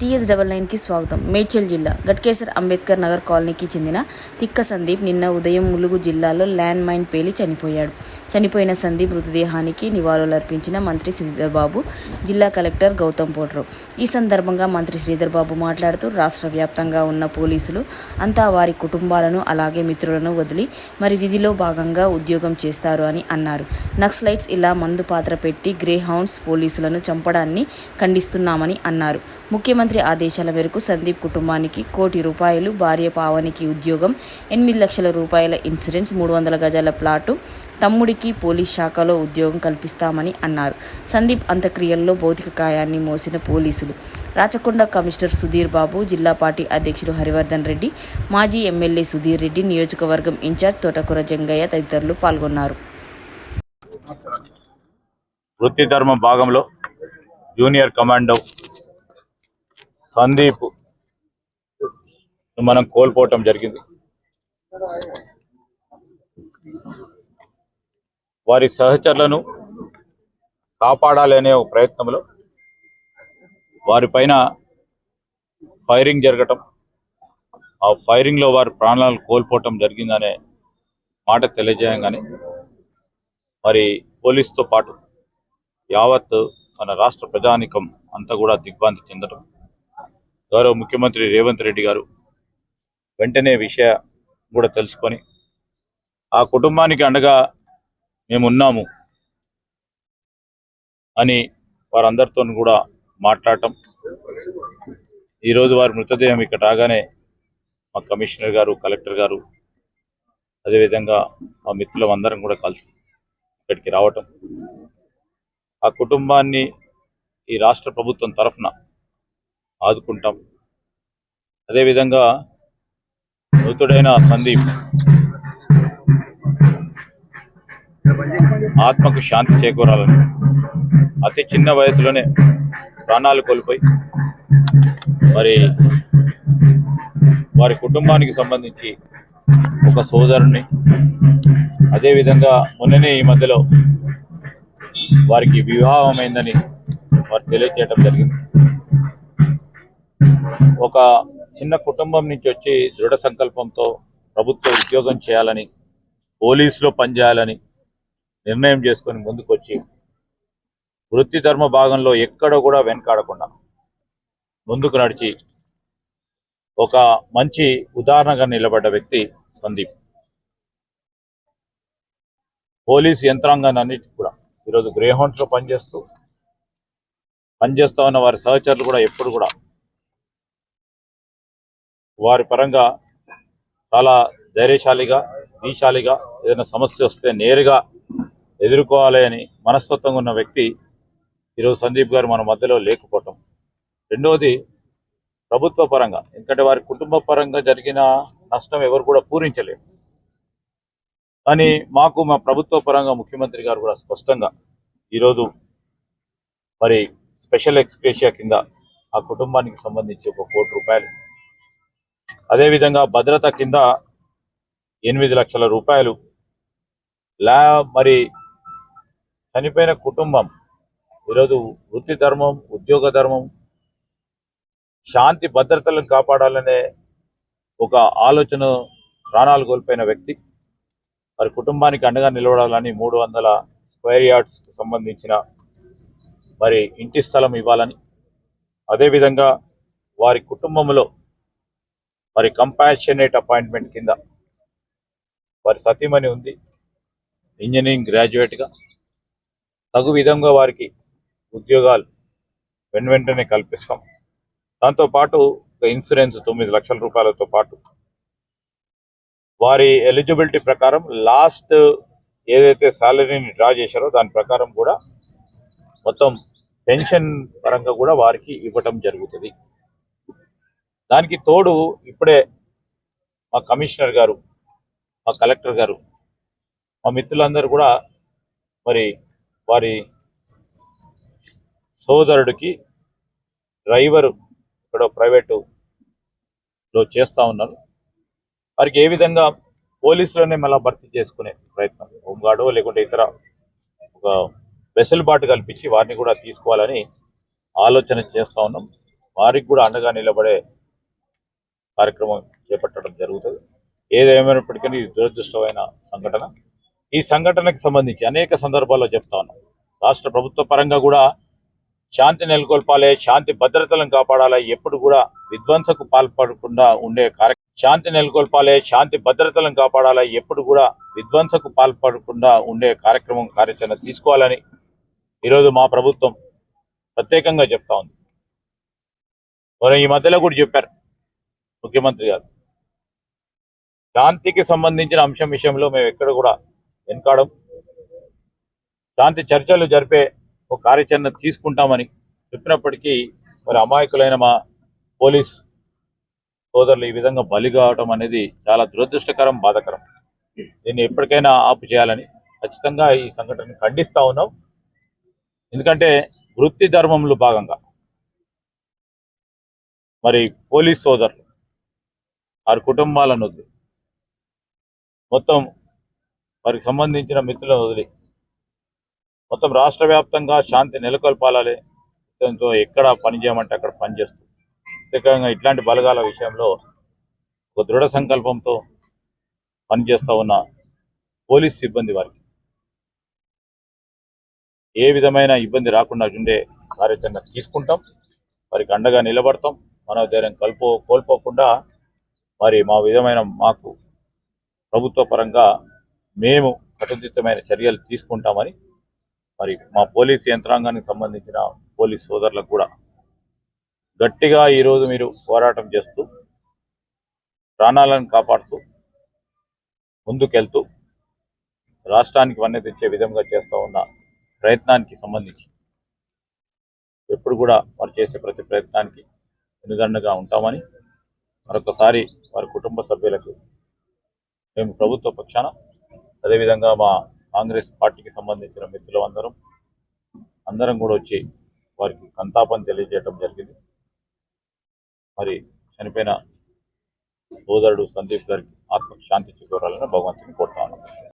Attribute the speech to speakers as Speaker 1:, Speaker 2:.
Speaker 1: TS double నైన్కి స్వాగతం. మేడ్చల్ జిల్లా గట్కేసర్ అంబేద్కర్ నగర్ కాలనీకి చెందిన తిక్క సందీప్ నిన్న ఉదయం ములుగు జిల్లాలో ల్యాండ్ మైన్ పేలి చనిపోయాడు. చనిపోయిన సందీప్ మృతదేహానికి నివాళులర్పించిన మంత్రి శ్రీధర్బాబు జిల్లా కలెక్టర్ గౌతమ్ పోట్రో. ఈ సందర్భంగా మంత్రి శ్రీధర్బాబు మాట్లాడుతూ రాష్ట్ర వ్యాప్తంగా ఉన్న పోలీసులు అంతా వారి కుటుంబాలను అలాగే మిత్రులను వదిలి మరి విధిలో భాగంగా ఉద్యోగం చేస్తారు అని అన్నారు. నక్సలైట్స్ ఇలా మందు పాత్ర పెట్టి గ్రే హౌండ్స్ పోలీసులను చంపడాన్ని ఖండిస్తున్నామని అన్నారు. ముఖ్యమంత్రి ఆదేశాల మేరకు సందీప్ కుటుంబానికి కోటి రూపాయలు భార్య పావనికి ఉద్యోగం ఎనిమిది లక్షల రూపాయల ఇన్సూరెన్స్ మూడు వందల గజాల ప్లాటు తమ్ముడికి పోలీస్ శాఖలో ఉద్యోగం కల్పిస్తామని అన్నారు. సందీప్ అంత్యక్రియల్లో భౌతిక కాయాన్ని మోసిన పోలీసులు. రాచకొండ కమిషనర్ సుధీర్ బాబు జిల్లా పార్టీ అధ్యక్షుడు హరివర్ధన్ రెడ్డి మాజీ ఎమ్మెల్యే సుధీర్ రెడ్డి నియోజకవర్గం ఇన్ఛార్జ్ తోటకూర జంగయ్య తదితరులు పాల్గొన్నారు.
Speaker 2: వృత్తి ధర్మ భాగంలో జూనియర్ కమాండో సందీప్ మనం కోల్పోవటం జరిగింది. వారి సహచరులను కాపాడాలి అనే ఒక ప్రయత్నంలో వారిపైన ఫైరింగ్ జరగటం ఆ ఫైరింగ్లో వారి ప్రాణాలు కోల్పోవటం జరిగిందనే మాట తెలియజేయంగానే మరి పోలీస్తో పాటు యావత్ మన రాష్ట్ర ప్రజానికం అంతా కూడా దిగ్భ్రాంతి చెందడం గౌరవ ముఖ్యమంత్రి రేవంత్ రెడ్డి గారు వెంటనే విషయ కూడా తెలుసుకొని ఆ కుటుంబానికి అండగా మేము ఉన్నాము అని వారందరితో కూడా మాట్లాడటం. ఈరోజు వారి మృతదేహం ఇక్కడ రాగానే మా కమిషనర్ గారు కలెక్టర్ గారు అదేవిధంగా మా మిత్రులం అందరం కూడా కలిసి ఇక్కడికి రావటం. ఆ కుటుంబాన్ని ఈ రాష్ట్ర ప్రభుత్వం తరఫున ఆదుకుంటాం. అదేవిధంగా మృతుడైన సందీప్ ఆత్మకు శాంతి చేకూరాలని అతి చిన్న వయసులోనే ప్రాణాలు కోల్పోయి మరి వారి కుటుంబానికి సంబంధించి ఒక సోదరుని అదేవిధంగా మొన్ననే ఈ మధ్యలో వారికి వివాహమైందని వారు తెలియజేయడం జరిగింది. ఒక చిన్న కుటుంబం నుంచి వచ్చి దృఢ సంకల్పంతో ప్రభుత్వ ఉద్యోగం చేయాలని పోలీసులో పనిచేయాలని నిర్ణయం చేసుకొని ముందుకు వచ్చి వృత్తి ధర్మ భాగంలో ఎక్కడ కూడా వెనకాడకుండా ముందుకు నడిచి ఒక మంచి ఉదాహరణగా నిలబడ్డ వ్యక్తి సందీప్. పోలీస్ యంత్రాంగాన్ని అన్నిటి కూడా ఈరోజు గ్రే హౌండ్స్లో పనిచేస్తూ పనిచేస్తా ఉన్న వారి సహచరులు కూడా ఎప్పుడు కూడా వారి పరంగా చాలా ధైర్యశాలిగా దీశాలిగా ఏదైనా సమస్య వస్తే నేరుగా ఎదుర్కోవాలి అని మనస్తత్వంగా ఉన్న వ్యక్తి ఈరోజు సందీప్ గారు మన మధ్యలో లేకపోవటం. రెండవది ప్రభుత్వ పరంగా ఎందుకంటే వారి కుటుంబ పరంగా జరిగిన నష్టం ఎవరు కూడా పూరించలేరు. కానీ మాకు మా ప్రభుత్వ పరంగా ముఖ్యమంత్రి గారు కూడా స్పష్టంగా ఈరోజు మరి స్పెషల్ ఎక్స్క్రేషియా కింద ఆ కుటుంబానికి సంబంధించి ఒక కోటి రూపాయలు అదేవిధంగా భద్రత కింద ఎనిమిది లక్షల రూపాయలు. లా మరి చనిపోయిన కుటుంబం ఈరోజు వృత్తి ధర్మం ఉద్యోగ ధర్మం శాంతి భద్రతలను కాపాడాలనే ఒక ఆలోచన ప్రాణాలు కోల్పోయిన వ్యక్తి. వారి కుటుంబానికి అండగా నిలబడాలని మూడు వందల స్క్వేర్ యార్డ్స్కి సంబంధించిన మరి ఇంటి స్థలం ఇవ్వాలని. అదేవిధంగా వారి కుటుంబంలో మరి కంపాషనేట్ అపాయింట్మెంట్ కింద. వారి సతీమణి ఉంది ఇంజనీరింగ్ గ్రాడ్యుయేట్గా తగు విధంగా వారికి ఉద్యోగాలు వెన్ వెంటనే కల్పిస్తాం. దాంతోపాటు ఒక ఇన్సూరెన్స్ తొమ్మిది లక్షల రూపాయలతో పాటు వారి ఎలిజిబిలిటీ ప్రకారం లాస్ట్ ఏదైతే శాలరీని డ్రా చేశారో దాని ప్రకారం కూడా మొత్తం పెన్షన్ పరంగా కూడా వారికి ఇవ్వటం జరుగుతుంది. దానికి తోడు ఇప్పుడే మా కమిషనర్ గారు మా కలెక్టర్ గారు మా మిత్రులందరూ కూడా మరి వారి సోదరుడికి డ్రైవరు ఇక్కడ ప్రైవేటులో చేస్తూ ఉన్నారు. వారికి ఏ విధంగా పోలీసులోనే మళ్ళీ భర్తీ చేసుకునే ప్రయత్నం హోంగార్డు లేకుంటే ఇతర ఒక వెసులుబాటు కల్పించి వారిని కూడా తీసుకోవాలని ఆలోచన చేస్తూ ఉన్నాం. వారికి కూడా అండగా నిలబడే కార్యక్రమం చేపట్టడం జరుగుతుంది. ఏదేమైనప్పటికీ ఇది దురదృష్టమైన సంఘటన. ఈ సంఘటనకు సంబంధించి అనేక సందర్భాల్లో చెప్తా ఉన్నాం. రాష్ట్ర ప్రభుత్వ పరంగా కూడా శాంతి నెలకొల్పాలి శాంతి భద్రతలను కాపాడాలి ఎప్పుడు కూడా విధ్వంసకు పాల్పడకుండా ఉండే కార్య శాంతి నెలకొల్పాలి శాంతి భద్రతలను కాపాడాలి ఎప్పుడు కూడా విధ్వంసకు పాల్పడకుండా ఉండే కార్యక్రమం కార్యాచరణ తీసుకోవాలని ఈరోజు మా ప్రభుత్వం ప్రత్యేకంగా చెప్తా ఉంది. మరి ఈ మధ్యలో కూడా చెప్పారు. ముఖ్యమంత్రి గారు. శాంతికి సంబంధించిన అంశం విషయంలో మేము ఎక్కడ కూడా వెనకాడం శాంతి చర్చలు జరిపే ఒక కార్యాచరణ తీసుకుంటామని చెప్పినప్పటికీ మరి అమాయకులైన మా పోలీస్ సోదరులు ఈ విధంగా బలి కావడం అనేది చాలా దురదృష్టకరం బాధకరం. దీన్ని ఎప్పటికైనా ఆపు చేయాలని ఖచ్చితంగా ఈ సంఘటనను ఖండిస్తూ ఉన్నాం. ఎందుకంటే వృత్తి ధర్మంలో భాగంగా మరి పోలీస్ సోదరులు వారి కుటుంబాలను వదిలి. మొత్తం వారికి సంబంధించిన మిత్రులను వదిలి. మొత్తం రాష్ట్ర వ్యాప్తంగా శాంతి నెలకొల్పాలి దాంతో ఎక్కడ పని చేయమంటే అక్కడ పని ప్రత్యేకంగా ఇట్లాంటి బలగాల విషయంలో ఒక దృఢ సంకల్పంతో పనిచేస్తూ ఉన్న పోలీస్ సిబ్బంది వారికి. ఏ విధమైన ఇబ్బంది రాకుండా ఉండే కార్యాచరణ తీసుకుంటాం. వారికి అండగా నిలబడతాం. మనోధైర్యం కల్పో కోల్పోకుండా మరి మా విధమైన మాకు ప్రభుత్వ పరంగా మేము కట్టుదిట్టమైన చర్యలు తీసుకుంటామని మరి మా పోలీస్ యంత్రాంగానికి సంబంధించిన పోలీస్ సోదరులకు కూడా గట్టిగా ఈరోజు మీరు పోరాటం చేస్తూ ప్రాణాలను కాపాడుతూ ముందుకెళ్తూ రాష్ట్రానికి వన్నె తెచ్చే విధంగా చేస్తూ ఉన్న ప్రయత్నానికి సంబంధించి ఎప్పుడు కూడా వారు చేసే ప్రతి ప్రయత్నానికి ఎన్నుదండగా ఉంటామని మరొకసారి వారి కుటుంబ సభ్యులకు మేము ప్రభుత్వ పక్షాన అదేవిధంగా మా కాంగ్రెస్ పార్టీకి సంబంధించిన మిత్రులు అందరం అందరం కూడా వచ్చి వారికి సంతాపం తెలియజేయడం జరిగింది. మరి చనిపోయిన సోదరుడు సందీప్ గారికి ఆత్మశాంతి చేకూరాలని భగవంతుని కోరుతా ఉన్నాం.